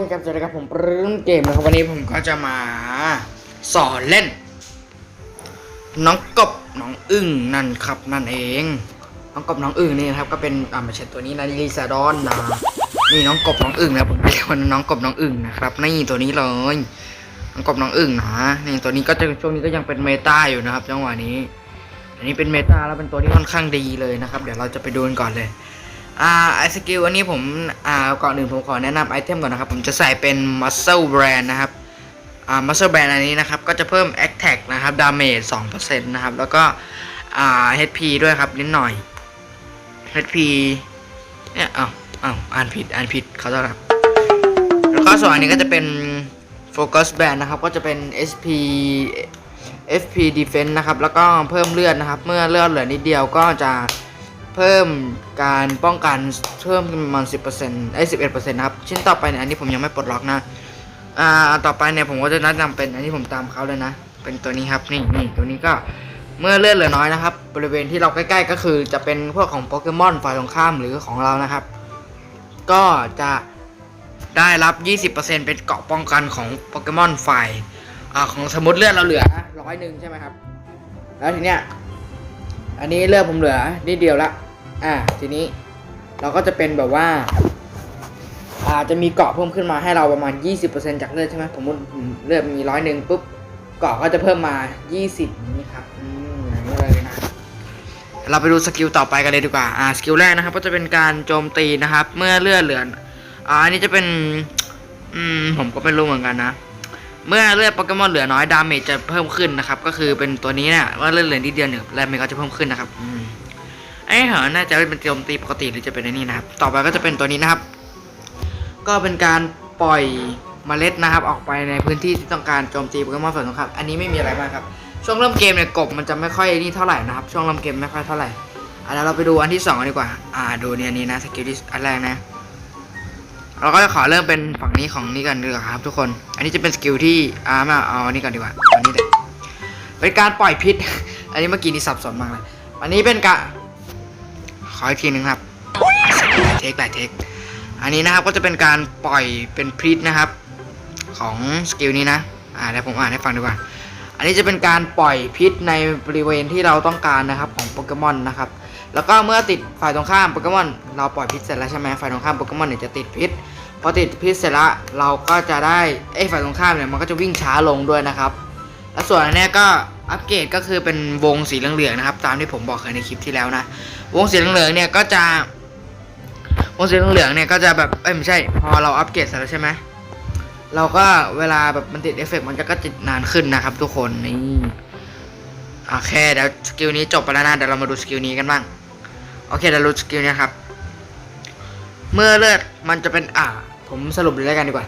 เคครับสวัสดีครับผมปรื้มเกมนะครับวันนี้ผมก็จะมาสอนเล่น น้องกบน้องอึ่งนั่นครับนั่นเอง น้องกบน้องอึ่งนี่นะครับก็เป็นอ่าม่ใช่ตัวนี้นะลิซาดอนนะนี่น้องกบน้องอึ่งนะผมเรียกว่าน้องกบน้องอึ่งนะครับนี่ตัวนี้เลยน้องกบน้องอึ่งนะนี่ตัวนี้ก็จะช่วงนี้ก็ยังเป็นเมตาอยู่นะครับจังหวะนี้ อันนี้เป็นเมตาแล้วเป็นตัวที่ค่อนข้างดีเลยนะครับ เดี๋ยวเราจะไปดูกันก่อนเลย อ่าไอสกิลอันนี้ผมอ่าก่อนอื่นผมขอแนะนำไอเทมก่อนนะครับ ผมจะใส่เป็น Muscle Brand นะครับอ่า Muscle Brand อันนี้นะครับ ก็จะเพิ่ม Attack นะครับ Damage 2%นะครับ แล้วก็อ่า HP ด้วยครับ นิดหน่อย HP เนี่ยอ้าวอ้าวอ่านผิด อ่านผิดเขาจะครับ แล้วก็ส่วนอันนี้ก็จะเป็น Focus Band นะครับ ก็จะเป็น SP FP Defense นะครับ แล้วก็เพิ่มเลือดนะครับ เมื่อเลือดเหลือนิดเดียวก็จะ เพิ่มการป้องกันเพิ่มประมาณสิบเปอร์เซ็นต์ไอ้สิบเอ็ดเปอร์เซ็นต์นะครับ ชิ้นต่อไปเนี่ยอันนี้ผมยังไม่ปลดล็อกนะ อ่า ต่อไปเนี่ยผมก็จะแนะนำเป็นอันนี้ผมตามเขาเลยนะ เป็นตัวนี้ครับ นี่นี่ตัวนี้ก็เมื่อเลือดเหลือน้อยนะครับ บริเวณที่เราใกล้ๆ ก็คือจะเป็นพวกของโปเกมอนฝ่ายตรงข้ามหรือของเรานะครับ ก็จะได้รับ 20%เป็นเกาะป้องกันของโปเกมอนฝ่ายอ่าของสมมติเลือดเราเหลือร้อยหนึ่งใช่ไหมครับ แล้วทีเนี้ย อันนี้เลือดผมเหลือนิดเดียวละ อ่าทีนี้เราก็จะเป็นแบบว่าอาจจะมีเกาะเพิ่มขึ้นมาให้เราประมาณ 20%จากเลือดใช่ไหมผมมุติเลือดมีร้อยหนึ่งปุ๊บเกาะก็จะเพิ่มมา 20นี่ครับอืมอย่างนี้เลยนะเราไปดูสกิลต่อไปกันเลยดีกว่าอ่าสกิลแรกนะครับ ก็จะเป็นการโจมตีนะครับ เมื่อเลือดเหลืออ่าอันนี้จะเป็นอืมผมก็ไม่รู้เหมือนกันนะเมื่อเลือดโปเกมอนเหลือน้อยดาเมจจะเพิ่มขึ้นนะครับ ก็คือเป็นตัวนี้เนี่ยว่าเลือดเหลือนิดเดียวเนี่ยแรงเมจก็จะเพิ่มขึ้นนะครับอืม ไอ้เหรอน่าจะเป็นโจมตีปกติหรือจะเป็นไอ้นี่นะครับ ต่อไปก็จะเป็นตัวนี้นะครับ ก็เป็นการปล่อยเมล็ดนะครับ ออกไปในพื้นที่ที่ต้องการโจมตีโปเกมอนฝ่ายตรงข้ามอันนี้ไม่มีอะไรมากครับ ช่วงเริ่มเกมเนี่ยกบมันจะไม่ค่อยนี่เท่าไหร่นะครับ ช่วงเริ่มเกมไม่ค่อยเท่าไหร่อะแล้วเราไปดูอันที่สองกันดีกว่า อ่าดูเนี่ยนี้นะสกิลที่อันแรกนะ เราก็จะขอเริ่มเป็นฝั่งนี้ของนี้กันดีกว่าครับทุกคน อันนี้จะเป็นสกิลที่อ่ามาเอาอันนี้ก่อนดีกว่าอันนี้เลยเป็นการปล่อยพิษ อันนี้เมื่อกี้นี่สับสนมากเลย อันนี้เป็นการ ออีกทีหนึ่งครับเทคหลายเทคอันนี้นะครับก็จะเป็นการปล่อยเป็นพิษนะครับ ของสกิลนี้นะอ่าเดี๋ยวผมอ่านให้ฟังดีกว่า อันนี้จะเป็นการปล่อยพิษในบริเวณที่เราต้องการนะครับของโปเกมอนนะครับ แล้วก็เมื่อติดฝ่ายตรงข้ามโปเกมอนเราปล่อยพิษเสร็จแล้วใช่ไหมฝ่ายตรงข้ามโปเกมอนเนี่ยจะติดพิษพอติดพิษเสร็จแล้วเราก็จะได้ไอ้ฝ่ายตรงข้ามเนี่ยมันก็จะวิ่งช้าลงด้วยนะครับ และส่วนอันนี้ก็อัปเกรดก็คือเป็นวงสีเหลืองๆนะครับ ตามที่ผมบอกเคยในคลิปที่แล้วนะ วงสีเหลืองเนี่ยก็จะวงสีเหลืองเนี่ยก็จะแบบเอ้ยไม่ใช่ พอเราอัปเกรดเสร็จแล้วใช่ไหมเราก็เวลาแบบมันติดเอฟเฟกต์มันจะก็ติดนานขึ้นนะครับ ทุกคนนี่โอเคเดี๋ยวสกิลนี้จบไปแล้วนะเดี๋ยวเรามาดูสกิลนี้กันบ้างโอเคเดี๋ยวรู้สกิลนี้ครับ เมื่อเลือดมันจะเป็นอ่า ผมสรุปเลยแล้วกันดีกว่า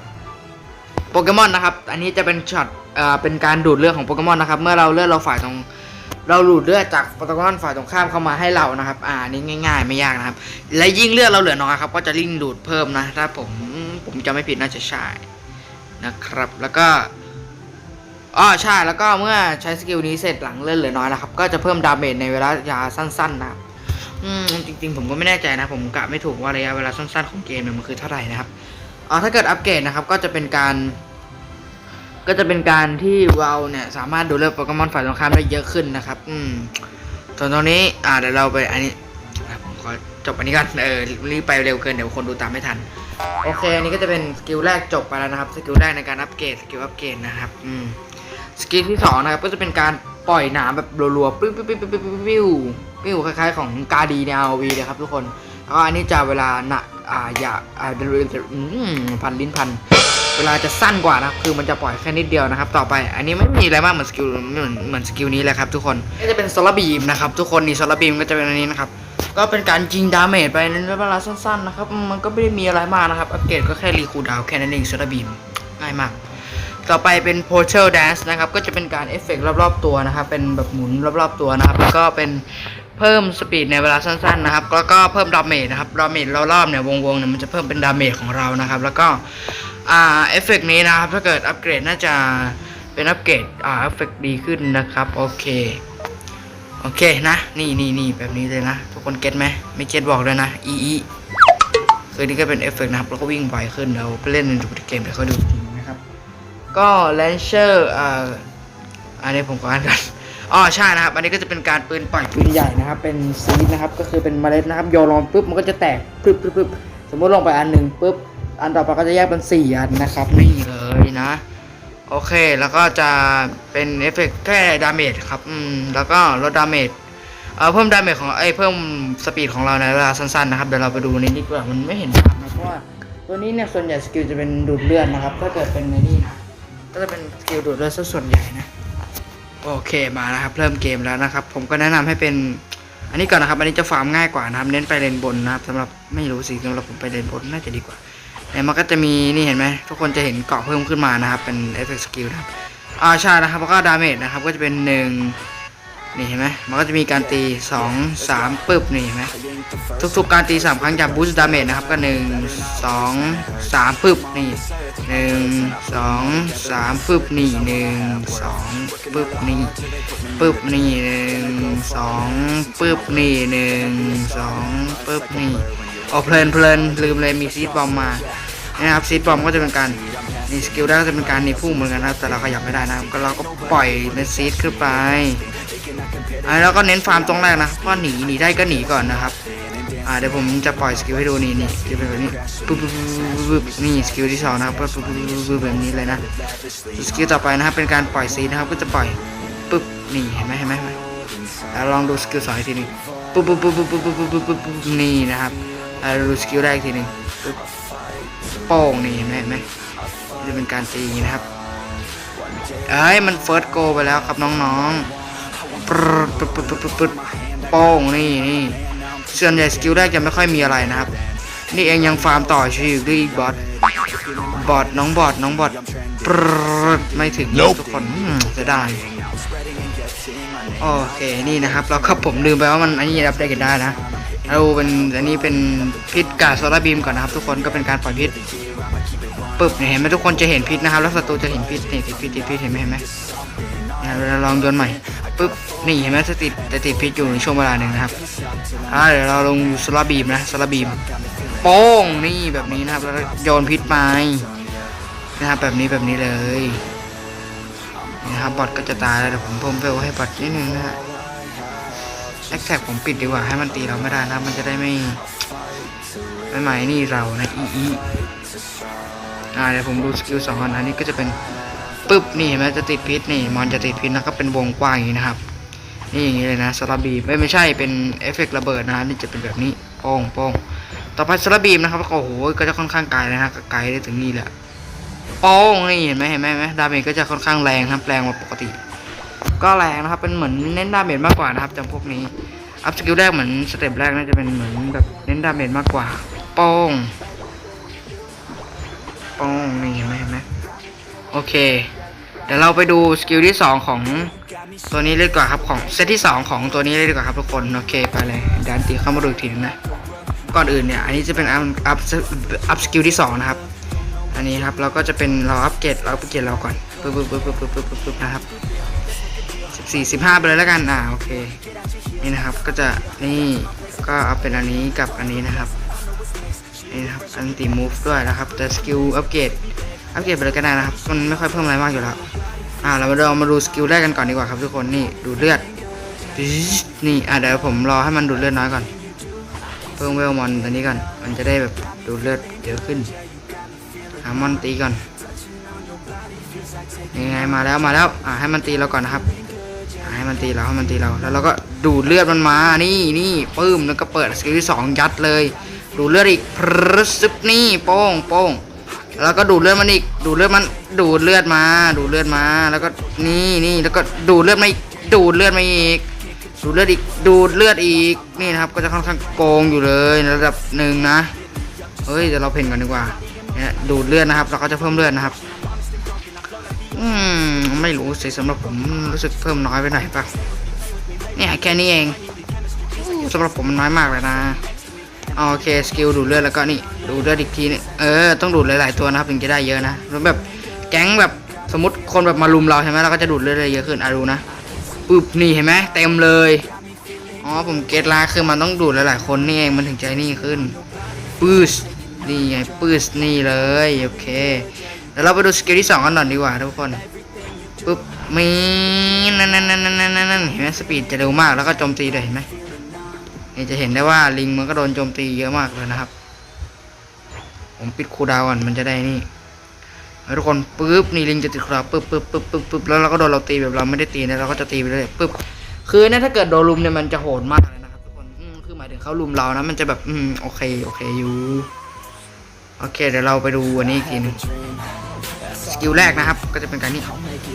โปเกมอนนะครับ อันนี้จะเป็นช็อตเอ่อเป็นการดูดเลือดของโปเกมอนนะครับ เมื่อเราเลือดเราฝ่ายตรง เราดูดเลือดจากโปเกอนฝ่ายตรงข้ามเข้ามาให้เรานะครับ อ่านี่ง่าย ๆ ไม่ยากนะครับ และยิ่งเลือดเราเหลือน้อยครับ ก็จะยิ่งดูดเพิ่มนะ ถ้าผมผมจะไม่ผิดน่าจะใช่นะครับ แล้วก็อ๋อใช่แล้วก็เมื่อใช้สกิลนี้เสร็จหลังเลือดเหลือน้อยนะครับ ก็จะเพิ่มดาเมจในเวลายาสั้น ๆ นะครับอืมจริง ๆ ผมก็ไม่แน่ใจนะ ผมกะไม่ถูกว่าระยะเวลาสั้น ๆ ของเกมเนี่ยมันคือเท่าไหร่นะครับอ๋อถ้าเกิดอัปเกรดนะครับก็จะเป็นการ ก็จะเป็นการที่เราเนี่ยสามารถดูเลือกโปเกมอนฝ่ายตรงข้ามได้เยอะขึ้นนะครับ อืมส่นตรงนี้ อ่าเดี๋ยวเราไปอันนี้ผมขอจบอันนี้ก่อนเออรีบไปเร็วเกินเดี๋ยวคนดูตามไม่ทัน โอเค อันนี้ก็จะเป็นสกิลแรกจบไปแล้วนะครับ สกิลแรกในการอัปเกรดสกิลอัปเกรดนะครับ อืม สกิลที่สองนะครับก็จะเป็นการปล่อยหนามแบบรัวๆปิ้วปิ้วปิ้วปิ้วปิ้วปิ้วปิ้วคล้ายๆ ของกาดีในอาวีนะครับทุกคน แล้วก็อันนี้จะเวลาหนักอ่าอย่าอ่าพันลิ้นพัน วลาจะสั้นกว่านะครับคือมันจะปล่อยแค่นิดเดียวนะครับ ต่อไปอันนี้ไม่มีอะไรมากเหมือนสกิลเหมือนเหมือนสกิลนี้แหละครับทุกคนก็จะเป็นโซลาร์บีมนะครับทุกคนนี่โซลาร์บีมก็จะเป็นอันนี้นะครับก็เป็นการยิงดาเมจไปในเวลาสั้นๆนะครับมันก็ไม่ได้มีอะไรมากนะครับอัปเกรดก็แค่รีคูดาวแค่นั้นเองโซลาร์บีมง่ายมากต่อไปเป็น Portal Dance นะครับ ก็จะเป็นการเอฟเฟกต์รอบๆตัวนะครับ เป็นแบบหมุนรอบๆตัวนะครับ แล้วก็เป็นเพิ่มสปีดในเวลาสั้นๆนะครับ แล้วก็เพิ่มดาเมจนะครับ ดาเมจรอบๆเนี่ยวงๆเนี่ยมันจะเพิ่มเป็นดาเมจของเรานะครับ แล้วก็ อ่าเอฟเฟกต์นี้นะครับ ถ้าเกิดอัปเกรดน่าจะเป็นอัปเกรดอ่าเอฟเฟกต์ดีขึ้นนะครับ โอเค โอเคนะ นี่นี่นี่แบบนี้เลยนะ ทุกคนเก็ตไหมไม่เก็ตบอกเลยนะ อีอีคือนี่ก็เป็นเอฟเฟกต์นะครับ แล้วก็วิ่งไวขึ้นเราไปเล่นในดูเกมเดี๋ยวเขาดูจริงนะครับ ก็แลนเชอร์อ่าอันนี้ผมก็อ่านกันอ๋อใช่นะครับ อันนี้ก็จะเป็นการปืนปล่อยปืนใหญ่นะครับ เป็นซีดนะครับ ก็คือเป็นเมล็ดนะครับโยนลงปุ๊บมันก็จะแตกปึ๊บปึ๊บปึ๊บสมมติลงไปอันหนึ่งปุ๊บ อันต่อไปก็จะแยกเป็นสี่อันนะครับนี่เลยนะ โอเคแล้วก็จะเป็นเอฟเฟกต์แค่ดาเมจครับอืมแล้วก็ลดดาเมจเอ่อเพิ่มดาเมจของเอ้เพิ่มสปีดของเราในเวลาสั้นๆนะครับเดี๋ยวเราไปดูในนี้ดีกว่ามันไม่เห็นภาพนะเพราะว่าตัวนี้เนี่ยส่วนใหญ่สกิลจะเป็นดูดเลือดนะครับถ้าเกิดเป็นในนี่นะก็จะเป็นสกิลดูดเลือดซะส่วนใหญ่นะโอเคมานะครับเริ่มเกมแล้วนะครับ ผมก็แนะนำให้เป็นอันนี้ก่อนนะครับ อันนี้จะฟาร์มง่ายกว่านะครับ เน้นไปเลนบนนะครับสำหรับไม่รู้สิสำหรับผมไปเลนบนน่าจะดีกว่า แต่มันก็จะมีนี่เห็นไหมทุกคนจะเห็นเกาะเพิ่มขึ้นมานะครับ เป็นเอฟเฟกต์สกิลนะครับอ่าใช่นะครับแล้วก็ดาเมจนะครับก็จะเป็นหนึ่งนี่เห็นไหมมันก็จะมีการตีสองสามปึ๊บนี่เห็นไหมทุกๆการตีสามครั้งจะบูสต์ดาเมจนะครับก็หนึ่งสองสามปึ๊บนี่หนึ่งสองสามปึ๊บนี่หนึ่งสองปึ๊บนี่ปึ๊บนี่หนึ่งสองปึ๊บนี่หนึ่งสองปึ๊บนี่ อ๋อเพลินเพลินลืมเลยมีซีดบอมมานะครับซีดบอมก็จะเป็นการนี่สกิลได้ก็จะเป็นการนี่พุ่งเหมือนกันนะแต่เราขยับไม่ได้นะก็เราก็ปล่อยเป็นซีดขึ้นไปอ่าแล้วก็เน้นฟาร์มตรงแรกนะก็หนีหนีได้ก็หนีก่อนนะครับอ่าเดี๋ยวผมจะปล่อยสกิลให้ดูนี่นี่จะเป็นแบบนี้ปุ๊บปุ๊บปุ๊บนี่สกิลที่สองนะครับปุ๊บปุ๊บปุ๊บแบบนี้เลยนะสกิลต่อไปนะครับเป็นการปล่อยซีนะครับก็จะปล่อยปุ๊บนี่เห็นไหมเห็นไหมลองดูสกิลสองทีนี้ปุ๊บปุ๊บปุ๊บปุ๊บปุ๊บปุ๊บปุ๊บนี่นะครับ อ่าดูสกิลแรกอีกทีหนึงปุ๊บโป้งนี่เห็นไหมเห็นไหมจะเป็นการตีนะครับเอ้ยมันเฟิร์สโกไปแล้วครับน้องๆปึ๊ดปึ๊ดปึ๊ดปึ๊ดปึ๊ดปึ๊ดโป้งนี่นี่ส่วนใหญ่สกิลแรกจะไม่ค่อยมีอะไรนะครับ นี่เองยังฟาร์มต่อชีวิตด้วยบอทบอทน้องบอทน้องบอทปึ๊ดไม่ถึงทุกคนอืมจะได้โอเคนี่นะครับแล้วก็ผมลืมไปว่ามันอันนี้รับได้กันได้นะ เราเป็นอันนี้เป็นพิษกาโซลาบีมก่อนนะครับ ทุกคนก็เป็นการปล่อยพิษปึ๊บเห็นไหมทุกคนจะเห็นพิษนะครับ แล้วศัตรูจะเห็นพิษนี่ติดพิษติดพิษเห็นไหมเห็นไหมเนี่ยเราลองโยนใหม่ปึ๊บนี่เห็นไหมจะติดจะติดพิษอยู่ในช่วงเวลาหนึ่งนะครับอ่าเดี๋ยวเราลงโซลาบีมนะโซลาบีมโป้งนี่แบบนี้นะครับแล้วโยนพิษไปนะครับแบบนี้แบบนี้เลยนี่นะครับบอทก็จะตายแล้วเดี๋ยวผมเพิ่มเวลให้บอทนิดนึงนะฮะ แอคแท็กผมปิดดีกว่าให้มันตีเราไม่ได้นะ มันจะได้ไม่ไม่หมายนี่เรานะอีอีอ่าเดี๋ยวผมดูสกิลสองอันอันนี้ก็จะเป็นปึ๊บนี่เห็นไหมจะติดพิษนี่มอนจะติดพิษนะก็เป็นวงกว้างอย่างนี้นะครับ นี่อย่างนี้เลยนะสลับบีไม่ไม่ใช่เป็นเอฟเฟกต์ระเบิดนะนี่จะเป็นแบบนี้โป้งโป้งต่อไปสลับบีมนะครับก็โอ้โหก็จะค่อนข้างไกลนะฮะไกลได้ถึงนี่แหละโป้งนี่เห็นไหมเห็นไหมเห็นไหมดาเมจก็จะค่อนข้างแรงครับแรงกว่าปกติ ก็แรงนะครับ เป็นเหมือนเน้นดาเมจมากกว่านะครับจำพวกนี้อัพสกิลแรกเหมือนสเต็ปแรกน่าจะเป็นเหมือนแบบเน้นดาเมจมากกว่าโป้งโป้งนี่เห็นไหมเห็นไหมโอเค เดี๋ยวเราไปดูสกิลที่สองของตัวนี้เลยดีกว่าครับของเซตที่สองของตัวนี้เลยดีกว่าครับทุกคนโอเคไปเลยดันตีเข้ามาดูอีกทีนึงนะก่อนอื่นเนี่ยอันนี้จะเป็นอัพอัพอัพสกิลที่สองนะครับ อันนี้ครับเราก็จะเป็นเราอัปเกรดเราอัปเกรดเราก่อนปึ๊บปึ๊บปึ๊บปึ๊บปึ๊บปึ๊บปึ๊บนะครับ สี่สิบห้าไปเลยแล้วกัน อ่า โอเค นี่นะครับ ก็จะ นี่ ก็เอาเป็นอันนี้กับอันนี้นะครับ นี่นะครับอันตีมูฟด้วยนะครับ แต่สกิลอัปเกรด อัปเกรดไปเลยก็ได้นะครับ มันไม่ค่อยเพิ่มอะไรมากอยู่แล้ว อ่า เรามาดูมาดูสกิลแรกกันก่อนดีกว่าครับทุกคน นี่ ดูเลือด นี่ อ่าเดี๋ยวผมรอให้มันดูเลือดน้อยก่อน เพิ่มเวลมอนตัวนี้ก่อน มันจะได้แบบดูเลือดเยอะขึ้นหามอนตีก่อนยังไงมาแล้วมาแล้ว อ่าให้มันตีเราก่อนนะครับ มันตีเราให้มันตีเรา แล้วเราก็ดูดเลือดมันมา นี่นี่ปื้ม แล้วก็เปิดสกิลที่สองยัดเลย ดูดเลือดอีกพรึซึบนี่โป้งโป้งแล้วก็ดูดเลือดมันอีก ดูดเลือดมัน ดูดเลือดมา ดูดเลือดมา แล้วก็นี่นี่แล้วก็ดูดเลือดมาอีก ดูดเลือดมาอีก ดูดเลือดอีก ดูดเลือดอีก นี่นะครับ ก็จะค่อนข้างโกงอยู่เลยในระดับหนึ่งนะ เฮ้ย เดี๋ยวเราเพ่นก่อนดีกว่าเนี่ยดูดเลือดนะครับเราก็จะเพิ่มเลือดนะครับ อืม ไม่รู้สิสำหรับผมรู้สึกเพิ่มน้อยไปหน่อยปะเนี่ยแค่นี้เองสำหรับผมมันน้อยมากเลยนะโอเคสกิลดูดเลือดแล้วก็นี่ดูดเลือดอีกทีนึงเออต้องดูดหลายๆตัวนะครับถึงจะได้เยอะนะแล้วแบบแก๊งแบบสมมติคนแบบมาลุมเราใช่ไหมเราก็จะดูดเลือดได้เยอะขึ้นอะดูนะปึ๊บนี่เห็นไหมเต็มเลยอ๋อผมเกตลาคือมันต้องดูดหลายๆคนนี่เองมันถึงใจนี่ขึ้นปื๊สนี่ไงปื้สนี่เลยโอเค เดี๋ยวเราไปดูสกิลที่สองกันหน่อยดีกว่าทุกคนปุ๊บมีนั่นนั่นนั่นนั่นนั่นนั่นเห็นไหมสปีดจะเร็วมากแล้วก็โจมตีด้วยเห็นไหมนี่จะเห็นได้ว่าลิงมันก็โดนโจมตีเยอะมากเลยนะครับ ผมปิดคูดาวก่อนมันจะได้นี่ทุกคนปุ๊บนี่ลิงจะติดคูดาวปุ๊บปุ๊บปุ๊บปุ๊บปุ๊บแล้วเราก็โดนเราตีแบบเราไม่ได้ตีนะเราก็จะตีไปเรื่อยปุ๊บคือเนี่ยถ้าเกิดโดนลุมเนี่ยมันจะโหดมากเลยนะครับทุกคนคือหมายถึงเขาลุมเรานะมันจะแบบอืมโอเคโอเคอยู่โอเคเดี๋ยวเราไปดูอันนี้อีกทีหนึง กิลแรกนะครับ ก็จะเป็นการนี้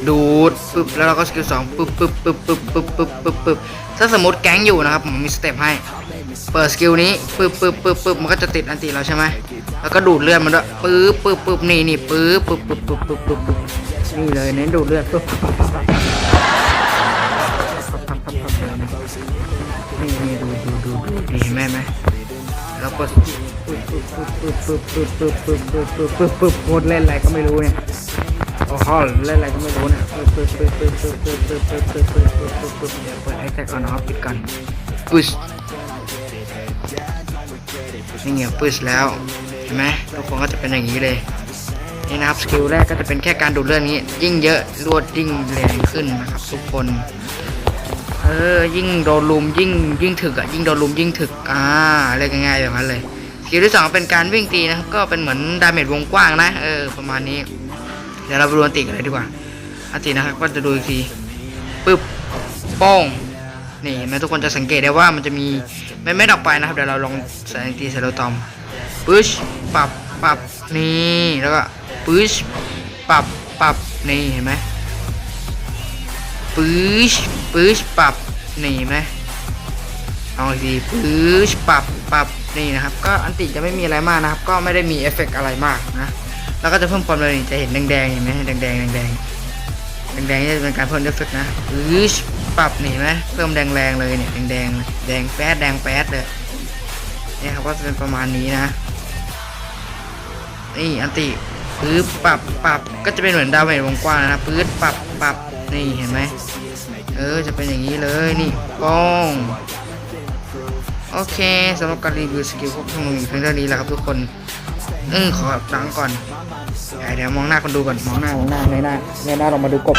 ดูดปุ๊บแล้วเราก็สกิลสองปุ๊บปุ๊บปุ๊บปุ๊บปุ๊บปุ๊บปุ๊บปุ๊บถ้าสมมติแก๊งอยู่นะครับผมมีสเต็ปให้ เปิดสกิลนี้ปึ๊บปึ๊บปึ๊บปึ๊บมันก็จะติดอันติเราใช่ไหมแล้วก็ดูดเลือดมันด้วยปึ๊บปึ๊บปึ๊บนี่นี่ปึ๊บปึ๊บปึ๊บปึ๊บปึ๊บปึ๊บปึ๊บนี่เลยเน้นดูดเลือดปึ๊บนี่นี่ดูดูดูดูนี่เห็นไหมไหมแล้วก็ ปึ๊บปึ๊บปึ๊บปึ๊บปึ๊บปึ๊บปึ๊บปึ๊บปึ๊บปึ๊บปึ๊บโคตรเล่นอะไรก็ไม่รู้เนี่ยโอ้โหเล่นอะไรก็ไม่รู้เนี่ยปึ๊บปึ๊บปึ๊บปึ๊บปึ๊บปึ๊บปึ๊บปึ๊บปึ๊บปึ๊บปึ๊บปึ๊บเดี๋ยวเปิดไอแท็กก่อนนะครับปิดก่อนปึ๊บนี่เงียบปื้สแล้วเห็นไหมทุกคนก็จะเป็นอย่างนี้เลยนี่นะครับสกิลแรกก็จะเป็นแค่การดูดเลือดนี้ ยิ่งเยอะรวดยิ่งแรงขึ้นนะครับทุกคนเออยิ่งโดนลุมยิ่งยิ่งถึกอะยิ่งโดนลุมยิ่งถึกอ่าเรียกง่ายๆแบบนั้นเลย สกิลที่สองเป็นการวิ่งตีนะครับ ก็เป็นเหมือนดาเมจวงกว้างนะ เออ ประมาณนี้ เดี๋ยวเราไปดูอันติกันเลยดีกว่าอันตินะครับ ก็จะดูอีกทีปึ๊บป้องนี่นไหมทุกคนจะสังเกตได้ว่ามันจะมีเม็ดเม็ดออกไปนะครับ เดี๋ยวเราลองใส่ตีเซโลตอมปึ๊ชปรับปรับนี่แล้วก็ปึ๊ชปรับปรับนี่เห็นไหมปึ๊ชปึ๊ชปรับนี่เห็นไหมเอาอีกทีปึ๊ชปรับปรับ นี่นะครับ ก็อันติจะไม่มีอะไรมากนะครับ ก็ไม่ได้มีเอฟเฟกต์อะไรมากนะ แล้วก็จะเพิ่มความเร็วนี่จะเห็นแดงๆเห็นไหมแดงๆแดงๆแดงๆนี่จะเป็นการเพิ่มเอฟเฟกต์นะอือปรับนี่เห็นไหมเพิ่มแดงๆเลยเนี่ยแดงๆแดงแป๊ดแดงแป๊ดเลยนี่ครับก็จะเป็นประมาณนี้นะนี่อันติปื๊บปรับปรับก็จะเป็นเหมือนดาวเมจวงกว้างนะปื๊ดปรับปรับนี่เห็นไหมเออจะเป็นอย่างนี้เลยนี่ป้อง โอเคสำหรับการรีวิวสกิลพวกทงลงอยู่เพียงเท่านี้แหละครับทุกคนอือขอตั้งก่อนเดี๋ยวมองหน้าคนดูก่อนมองหน้ามองหน้าเงยหน้าเงยหน้าลงมาดูกบ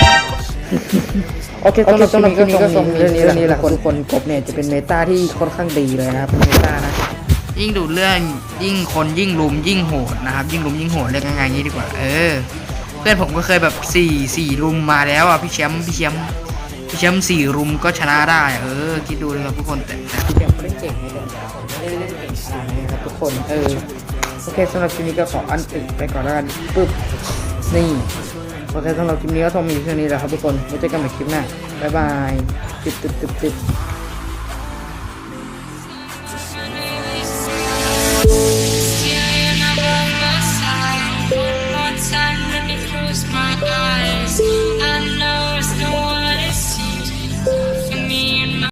โอเคสำหรับสำหรับคลิปนี้ก็ส่งเรื่องนี้เรื่องนี้แหละคนคนกบเนี่ยจะเป็นเมตาที่ค่อนข้างดีเลยนะครับเป็นเมตานะยิ่งดูดเรื่องยิ่งคนยิ่งลุมยิ่งโหดนะครับ ยิ่งลุมยิ่งโหดเรียกง่ายๆอย่างนี้ดีกว่า เออ เพื่อนผมก็เคยแบบสี่สี่รุมมาแล้วอะพี่แชมป์พี่แชมป์พี่ แชมป์สี่รุมก็ชนะได้ เออ คิดดูเลยครับทุกคนแต่แต่พี่แชมป์เล่นเก่งไม่ได้ไม่ได้เล่นเก่งขนาดนี้ครับทุกคนเออโอเคสำหรับคลิปนี้ก็ขออันติไปก่อนแล้วกันปึ๊บนี่โอเคสำหรับคลิปนี้ก็ต้องมีแค่นี้แหละครับทุกคนไว้เจอกันใหม่คลิปหน้าบ๊ายบายติดติดติดติด